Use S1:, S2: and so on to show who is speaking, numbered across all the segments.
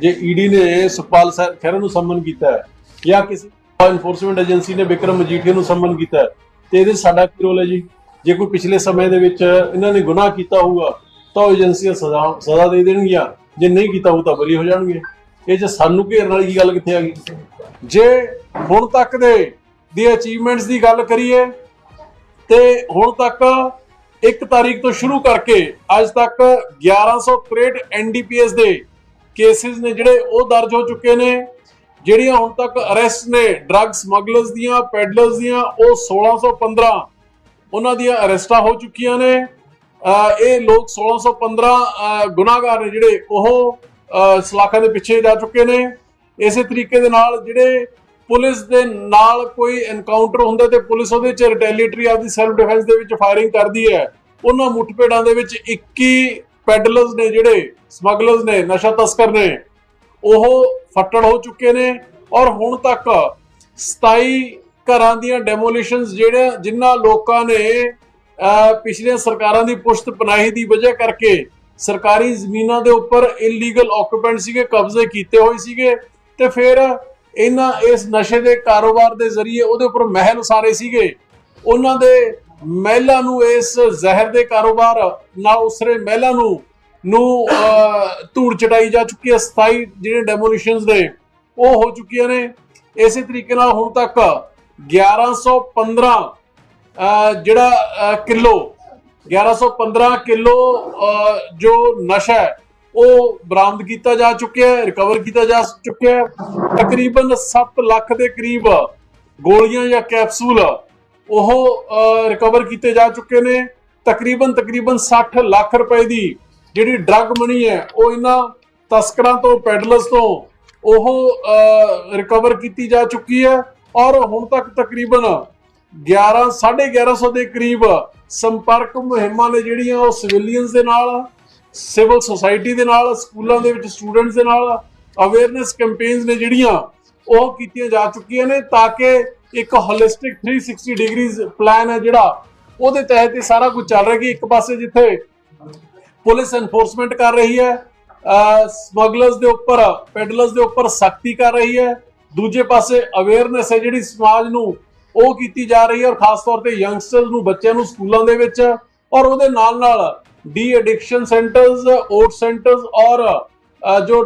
S1: ਜੇ ਈਡੀ ਨੇ ਸੁਖਪਾਲ ਸਰ ਖਹਿਰਾ ਨੂੰ ਸੰਮਨ ਕੀਤਾ ਹੈ, ਜਾਂ ਕਿਸੇ ਐਨਫੋਰਸਮੈਂਟ ਏਜੰਸੀ ਨੇ ਵਿਕਰਮ ਮਜੀਠੀਆ ਨੂੰ ਸੰਮਨ ਕੀਤਾ ਹੈ, ਤੇ ਇਹਦੇ ਸਾਡਾ ਕੀ ਰੋਲ ਹੈ ਜੀ? ਜੇ ਕੋਈ ਪਿਛਲੇ ਸਮੇਂ ਦੇ ਵਿੱਚ ਇਹਨਾਂ ਨੇ ਗੁਨਾਹ ਕੀਤਾ ਹੋਊਗਾ, ਤਾਂ ਉਹ ਏਜੰਸੀਆਂ ਸਜ਼ਾ ਸਜ਼ਾ ਦੇ ਦੇਣਗੀਆਂ। ਜੇ ਨਹੀਂ ਕੀਤਾ ਹੋਊ ਤਾਂ ਬਰੀ ਹੋ ਜਾਣਗੇ। ਇਹ 'ਚ ਸਾਨੂੰ ਘੇਰਨ ਵਾਲੀ ਗੱਲ ਕਿੱਥੇ ਆ ਗਈ? ਜੇ ਹੁਣ ਤੱਕ ਦੇ ਦੀ ਅਚੀਵਮੈਂਟਸ ਦੀ ਗੱਲ ਕਰੀਏ, ਤੇ ਹੁਣ ਤੱਕ ਇੱਕ ਤਾਰੀਖ ਤੋਂ ਸ਼ੁਰੂ ਕਰਕੇ ਅੱਜ ਤੱਕ 1163 ਐਨਡੀਪੀਐਸ ਦੇ ਕੇਸਿਸ ਨੇ ਜਿਹੜੇ ਉਹ ਦਰਜ ਹੋ ਚੁੱਕੇ ਨੇ, ਜਿਹੜੀਆਂ ਹੁਣ ਤੱਕ ਅਰੈਸਟ ਨੇ ਡਰੱਗ ਸਮਗਲਰਸ ਦੀਆਂ ਪੈਡਲਰਸ ਦੀਆਂ, ਉਹ 1615 ਉਹਨਾਂ ਦੀਆਂ ਅਰੈਸਟਾਂ ਹੋ ਚੁੱਕੀਆਂ ਨੇ। ਇਹ ਲੋਕ 1615 ਅਹ ਗੁਨਾਹਗਾਰ ਨੇ ਜਿਹੜੇ, ਉਹ ਸਲਾਖਾਂ ਦੇ ਪਿੱਛੇ ਜਾ ਚੁੱਕੇ ਨੇ। ਇਸੇ ਤਰੀਕੇ ਦੇ ਨਾਲ ਜਿਹੜੇ ਪੁਲਿਸ ਦੇ ਨਾਲ ਕੋਈ ਐਨਕਾਊਂਟਰ ਹੁੰਦਾ ਤੇ ਪੁਲਿਸ ਉਹਦੇ ਚ ਰਿਟੈਲੀਏਟਰੀ ਆਪਦੀ ਸੈਲਫ ਡਿਫੈਂਸ ਦੇ ਵਿੱਚ ਫਾਇਰਿੰਗ ਕਰਦੀ ਹੈ, ਉਹਨਾਂ ਮੁੱਠਭੇੜਾਂ ਦੇ ਵਿੱਚ 21 ਪੈਡਲਰਸ ਨੇ ਜਿਹੜੇ ਸਮਗਲਰਸ ਨੇ, ਨਸ਼ਾ ਤਸਕਰ ਨੇ, ਉਹ ਫੱਟੜ ਹੋ ਚੁੱਕੇ ਨੇ ਔਰ ਹੁਣ ਤੱਕ 27 ਘਰਾਂ ਦੀਆਂ ਡੈਮੋਲੀਸ਼ਨਸ ਜਿਹੜੇ ਜਿਨ੍ਹਾਂ ਲੋਕਾਂ ਨੇ ਪਿਛਲੀਆਂ ਸਰਕਾਰਾਂ ਦੀ ਪੁਸ਼ਤ ਪਨਾਹੀ ਦੀ ਵਜ੍ਹਾ ਕਰਕੇ ਸਰਕਾਰੀ ਜ਼ਮੀਨਾਂ ਦੇ ਉੱਪਰ ਇਲੀਗਲ ਆਕੂਪੈਂਟ ਸੀਗੇ, ਕਬਜ਼ੇ ਕੀਤੇ ਹੋਏ ਸੀਗੇ ਤੇ ਫਿਰ ਇਹਨਾਂ ਇਸ ਨਸ਼ੇ ਦੇ ਕਾਰੋਬਾਰ ਦੇ ਜ਼ਰੀਏ ਉਹਦੇ ਉੱਪਰ ਮਹਿਲ ਉਸਾਰੇ ਸੀਗੇ। ਉਹਨਾਂ ਦੇ ਮਹਿਲਾਂ ਨੂੰ ਇਸ ਜ਼ਹਿਰ ਦੇ ਕਾਰੋਬਾਰ ਨਾਲ ਉਸਰੇ ਮਹਿਲਾਂ ਨੂੰ ਨੂੰ ਧੂੜ ਚਟਾਈ ਜਾ ਚੁੱਕੀ ਹੈ 27 ਜਿਹੜੇ ਡੈਮੋਲੀਸ਼ਨਸ ਨੇ ਉਹ ਹੋ ਚੁੱਕੀਆਂ ਨੇ। ਇਸੇ ਤਰੀਕੇ ਨਾਲ ਹੁਣ ਤੱਕ 1115 ਅਹ, ਜਿਹੜਾ ਅਹ, ਕਿਲੋ 1115 ਕਿਲੋ ਅਹ, ਜੋ ਨਸ਼ਾ ਹੈ ਉਹ ਬਰਾਮਦ ਕੀਤਾ ਜਾ ਚੁੱਕਿਆ ਹੈ ਰਿਕਵਰ ਕੀਤਾ ਜਾ ਚੁੱਕਿਆ ਹੈ। ਤਕਰੀਬਨ 7 ਲੱਖ ਦੇ ਕਰੀਬ ਗੋਲੀਆਂ ਜਾਂ ਕੈਪਸੂਲ ਉਹ ਰਿਕਵਰ ਕੀਤੇ ਜਾ ਚੁੱਕੇ ਨੇ। ਤਕਰੀਬਨ ਤਕਰੀਬਨ 60 ਲੱਖ ਰੁਪਏ ਦੀ ਜਿਹੜੀ ਡਰੱਗ ਮਨੀ ਹੈ, ਉਹ ਇਹਨਾਂ ਤਸਕਰਾਂ ਤੋਂ ਪੈਡਲਰਸ ਤੋਂ ਉਹ ਰਿਕਵਰ ਕੀਤੀ ਜਾ ਚੁੱਕੀ ਹੈ। ਔਰ ਹੁਣ ਤੱਕ ਤਕਰੀਬਨ 11 1150 ਦੇ ਕਰੀਬ ਸੰਪਰਕ ਮੁਹਿੰਮਾਂ ਨੇ ਜਿਹੜੀਆਂ, ਉਹ ਸਿਵਿਲੀਅਨਸ ਦੇ ਨਾਲ ਸਿਵਲ ਸੁਸਾਇਟੀ ਦੇ ਨਾਲ, ਸਕੂਲਾਂ ਦੇ ਵਿੱਚ ਸਟੂਡੈਂਟਸ ਦੇ ਨਾਲ ਅਵੇਅਰਨੈਸ ਕੈਂਪੇਨਸ ਨੇ ਜਿਹੜੀਆਂ, ਉਹ ਕੀਤੀਆਂ ਜਾ ਚੁੱਕੀਆਂ ਨੇ ਤਾਂ ਕਿ ਇੱਕ ਹੋਲਿਸਟਿਕ 360 ਡਿਗਰੀਜ਼ ਪਲਾਨ ਹੈ ਜਿਹੜਾ, ਉਹਦੇ ਤਹਿਤ ਇਹ ਸਾਰਾ ਕੁਝ ਚੱਲ ਰਿਹਾ ਕਿ ਇੱਕ ਪਾਸੇ ਜਿੱਥੇ ਪੁਲਿਸ ਐਨਫੋਰਸਮੈਂਟ ਕਰ ਰਹੀ ਹੈ ਸਮਗਲਰਸ ਦੇ ਉੱਪਰ ਪੈਡਲਰਸ ਦੇ ਉੱਪਰ ਸਖਤੀ ਕਰ ਰਹੀ ਹੈ, ਦੂਜੇ ਪਾਸੇ ਅਵੇਅਰਨੈਸ ਹੈ ਜਿਹੜੀ ਸਮਾਜ ਨੂੰ ਉਹ ਕੀਤੀ ਜਾ ਰਹੀ ਹੈ ਔਰ ਖਾਸ ਤੌਰ ਤੇ ਯੰਗਸਟਰਸ ਨੂੰ, ਬੱਚਿਆਂ ਨੂੰ ਸਕੂਲਾਂ ਦੇ ਵਿੱਚ ਔਰ ਉਹਦੇ ਨਾਲ ਨਾਲ de addiction centres OAT centres ਔਰ ਜੋ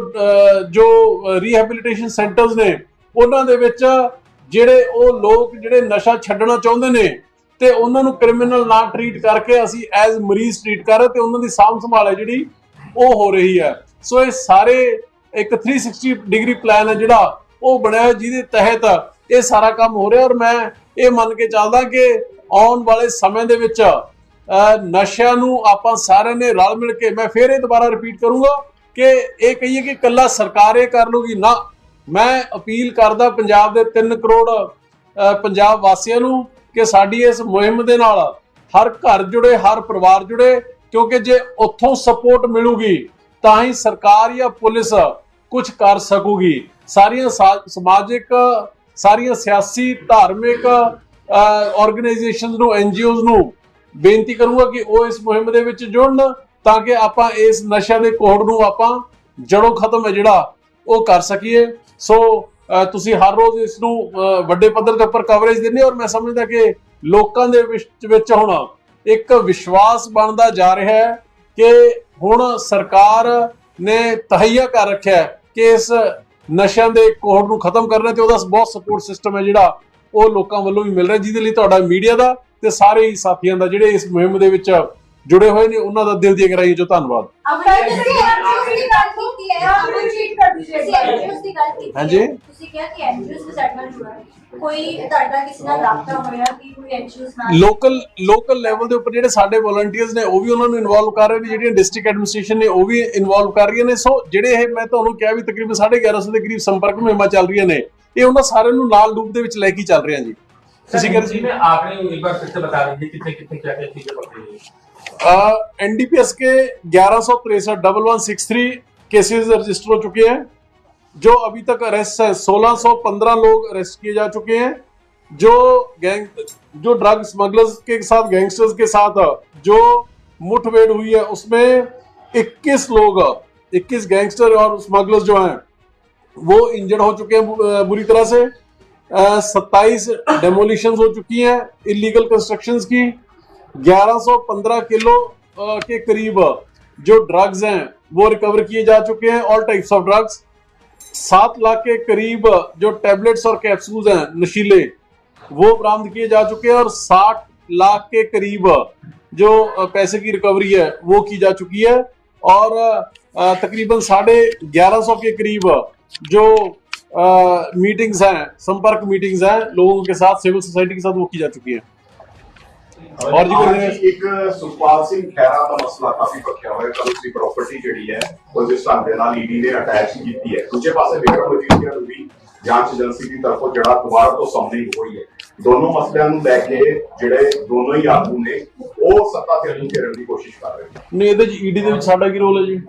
S1: ਜੋ ਰੀਹੈਬਿਲਿਟੇਸ਼ਨ ਸੈਂਟਰਸ ਨੇ, ਉਹਨਾਂ ਦੇ ਵਿੱਚ ਜਿਹੜੇ ਉਹ ਲੋਕ ਜਿਹੜੇ ਨਸ਼ਾ ਛੱਡਣਾ ਚਾਹੁੰਦੇ ਨੇ ਤੇ ਉਹਨਾਂ ਨੂੰ ਕ੍ਰਿਮੀਨਲ ਨਾ ਟਰੀਟ ਕਰਕੇ ਅਸੀਂ ਐਜ਼ ਮਰੀਜ਼ ਟਰੀਟ ਕਰ ਰਹੇ ਤੇ ਉਹਨਾਂ ਦੀ ਸਾਂਭ ਸੰਭਾਲ ਹੈ ਜਿਹੜੀ ਉਹ ਹੋ ਰਹੀ ਹੈ। ਸੋ ਇਹ ਸਾਰੇ ਇੱਕ 360 ਡਿਗਰੀ ਪਲਾਨ ਹੈ ਜਿਹੜਾ ਉਹ ਬਣਿਆ ਜਿਹਦੇ ਤਹਿਤ ਇਹ ਸਾਰਾ ਕੰਮ ਹੋ ਰਿਹਾ ਔਰ ਮੈਂ ਇਹ ਮੰਨ ਕੇ ਚੱਲਦਾ ਕਿ ਆਉਣ ਵਾਲੇ ਸਮੇਂ ਦੇ ਵਿੱਚ ਨਸ਼ਿਆਂ ਨੂੰ ਆਪਾਂ ਸਾਰਿਆਂ ਨੇ ਰਲ ਮਿਲ ਕੇ ਮੈਂ ਫੇਰ ਇਹ ਦੁਬਾਰਾ ਰਿਪੀਟ ਕਰੂੰਗਾ ਕਿ ਇਹ ਕਹੀਏ ਕਿ ਕੱਲਾ ਸਰਕਾਰ ਇਹ ਕਰ ਲੂਗੀ ਨਾ। ਮੈਂ ਅਪੀਲ ਕਰਦਾ ਪੰਜਾਬ ਦੇ 3 ਕਰੋੜ ਪੰਜਾਬ ਵਾਸੀਆਂ ਨੂੰ ਕਿ ਸਾਡੀ ਇਸ ਮੁਹਿੰਮ ਦੇ ਨਾਲ ਹਰ ਘਰ ਜੁੜੇ, ਹਰ ਪਰਿਵਾਰ ਜੁੜੇ, ਕਿਉਂਕਿ ਜੇ ਉੱਥੋਂ ਸਪੋਰਟ ਮਿਲੂਗੀ, ਤਾਂ ਹੀ ਸਰਕਾਰ ਜਾਂ ਪੁਲਿਸ ਕੁਝ ਕਰ ਸਕੂਗੀ। ਸਾਰੀਆਂ ਸਾ- ਸਮਾਜਿਕ, ਸਾਰੀਆਂ ਸਿਆਸੀ, ਧਾਰਮਿਕ ਆਰਗੇਨਾਈਜੇਸ਼ਨਸ ਨੂੰ ਐਨਜੀਓਜ਼ ਨੂੰ ਬੇਨਤੀ ਕਰੂੰਗਾ ਕਿ ਉਹ ਇਸ ਮੁਹਿੰਮ ਦੇ ਵਿੱਚ ਜੁੜਨ, ਤਾਂ ਕਿ ਆਪਾਂ ਇਸ ਨਸ਼ਾ ਦੇ ਕੋਹੜ ਨੂੰ ਆਪਾਂ ਜੜੋਂ ਖਤਮ ਹੈ ਜਿਹੜਾ ਉਹ ਕਰ ਸਕੀਏ। ਸੋ ਤੁਸੀਂ ਹਰ ਰੋਜ਼ ਇਸ ਨੂੰ ਵੱਡੇ ਪੱਧਰ ਦੇ ਉੱਪਰ ਕਵਰੇਜ ਦਿੰਦੇ ਹੋ ਔਰ ਮੈਂ ਸਮਝਦਾ ਕਿ ਲੋਕਾਂ ਦੇ ਵਿੱਚ ਹੁਣ ਇੱਕ ਵਿਸ਼ਵਾਸ ਬਣਦਾ ਜਾ ਰਿਹਾ ਹੈ ਕਿ ਹੁਣ ਸਰਕਾਰ ਨੇ ਤਹਈਆ ਕਰ ਰੱਖਿਆ ਕਿ ਇਸ ਨਸ਼ਿਆਂ ਦੇ ਕੋਹੜ ਨੂੰ ਖਤਮ ਕਰਨਾ ਤੇ ਉਹਦਾ ਬਹੁਤ ਸਪੋਰਟ ਸਿਸਟਮ ਹੈ ਜਿਹੜਾ ਉਹ ਲੋਕਾਂ ਵੱਲੋਂ ਵੀ ਮਿਲ ਰਿਹਾ ਜਿਹਦੇ ਲਈ ਤੁਹਾਡਾ ਮੀਡੀਆ ਦਾ ਤੇ ਸਾਰੇ ਹੀ ਸਾਥੀਆਂ ਦਾ ਜਿਹੜੇ ਇਸ ਮੁਹਿੰਮ ਦੇ ਵਿੱਚ ਜੁੜੇ ਹੋਏ ਨੇ ਉਹਨਾਂ ਦਾ ਦਿਲ ਦੀ ਗਹਿਰਾਈ ਚੋਂ ਧੰਨਵਾਦ।
S2: ਅਪਰਾਧ ਦੀ ਗੱਲ ਕੀਤੀ ਹੈ ਆਪਣੀ ਚੀਟ ਕਰ ਦਿੱਤੀ ਹੈ ਐਨਜੀਓਸ ਦੀ ਗੱਲ ਕੀਤੀ ਹੈ।
S1: ਹਾਂਜੀ।
S2: ਤੁਸੀਂ ਕਿਹਾ ਕਿ ਐਨਜੀਓਸ ਦੇ ਸੈਟਲਮੈਂਟ ਹੋਇਆ ਕੋਈ ਤੁਹਾਡਾ ਕਿਸੇ ਨਾਲ ਰਾਬਤਾ ਹੋਇਆ ਕਿ ਕੋਈ ਐਨਜੀਓਸ ਨਾਲ?
S1: ਲੋਕਲ ਲੋਕਲ ਲੈਵਲ ਦੇ ਉੱਪਰ ਜਿਹੜੇ ਸਾਡੇ ਵਲੰਟੀਅਰਸ ਨੇ ਉਹ ਵੀ ਉਹਨਾਂ ਨੂੰ ਇਨਵੋਲਵ ਕਰ ਰਹੇ ਨੇ ਜਿਹੜੀਆਂ ਡਿਸਟ੍ਰਿਕਟ ਐਡਮਿਨਿਸਟ੍ਰੇਸ਼ਨ ਨੇ ਉਹ ਵੀ ਇਨਵੋਲਵ ਕਰ ਰਹੀਆਂ ਨੇ। ਸੋ ਜਿਹੜੇ ਇਹ ਮੈਂ ਤੁਹਾਨੂੰ ਕਿਹਾ ਵੀ ਤਕਰੀਬਨ 1150 ਦੇ ਕਰੀਬ ਸੰਪਰਕ ਮੁਹਿੰਮਾਂ ਚੱਲ ਰਹੀਆਂ ਨੇ ਇਹ ਉਹਨਾਂ ਸਾਰਿਆਂ ਨੂੰ ਨਾਲ ਲੂਪ ਦੇ ਵਿੱਚ ਲੈ ਕੇ ਚੱਲ ਰਹੀਆਂ ਜੀ। एनडीपीएस के ग्यारह सौ तिरसठ double one six three cases register हो चुके हैं जो अभी तक अरेस्ट है। 1615 लोग अरेस्ट किए जा चुके हैं जो गैंग जो ड्रग स्मगलर्स के साथ गैंगस्टर्स के साथ जो मुठभेड़ हुई है उसमें 21 लोग 21 गैंगस्टर और स्मगलर्स जो हैं वो इंजर्ड हो चुके हैं बुरी तरह से। सत्ताईस डेमोलिशन हो चुकी हैं इलीगल कंस्ट्रक्शन की। 1115 किलो के करीब, जो ड्रग्स हैं, वो रिकवर किए जा चुके हैं ऑल टाइप्स ऑफ़ ड्रग्स सात लाख के करीब, जो टैबलेट्स और कैप्सूल हैं, नशीले, वो बरामद किए जा चुके हैं और 60 लाख के करीब, जो पैसे की रिकवरी है, वो की जा चुकी है। और तकरीबन साढ़े ग्यारह सौ के करीब, जो मीटिंग्स हैं संपर्क मीटिंग्स हैं लोगों के साथ सिविल सोसाइटी के साथ वो की जा चुकी है और जी कोई
S3: ਅੱਜ ਇੱਕ ਸੁਖਪਾਲ ਸਿੰਘ ਖਹਿਰਾ ਦਾ ਮਸਲਾ ਕਾਫੀ ਪੱਕਿਆ ਹੋਇਆ ਕੱਲ ਉਸਦੀ ਪ੍ਰਾਪਰਟੀ ਜਿਹੜੀ ਹੈ ਉਹ ਜਿਸ ਢੰਗ ਦੇ ਨਾਲ ਈਡੀ ਨੇ ਅਟੈਚ ਕੀਤੀ ਹੈ ਦੂਜੇ ਪਾਸੇ ਵਿਕਰਮ ਮਜੀਠੀਆ ਨੂੰ ਵੀ ਜਾਂਚ ਏਜੰਸੀ ਦੀ ਤਰਫੋਂ ਜਿਹੜਾ ਦੁਬਾਰਾ ਤੋਂ ਸਾਹਮਣੇ ਹੋਈ ਹੈ ਦੋਨੋਂ ਮਸਲਿਆਂ ਨੂੰ ਲੈ ਕੇ ਜਿਹੜੇ ਦੋਨੋਂ ਹੀ ਆਗੂ ਨੇ ਉਹ ਸੱਤਾ ਤੇ ਅਜੂ ਕਰਨ ਦੀ ਕੋਸ਼ਿਸ਼ ਕਰ ਰਹੇ ਨੇ
S1: ਨਹੀਂ ਇਹਦੇ ਚ ਈਡੀ ਦੇ ਵਿੱਚ ਸਾਡਾ ਕੀ ਰੋਲ ਹੈ ਜੀ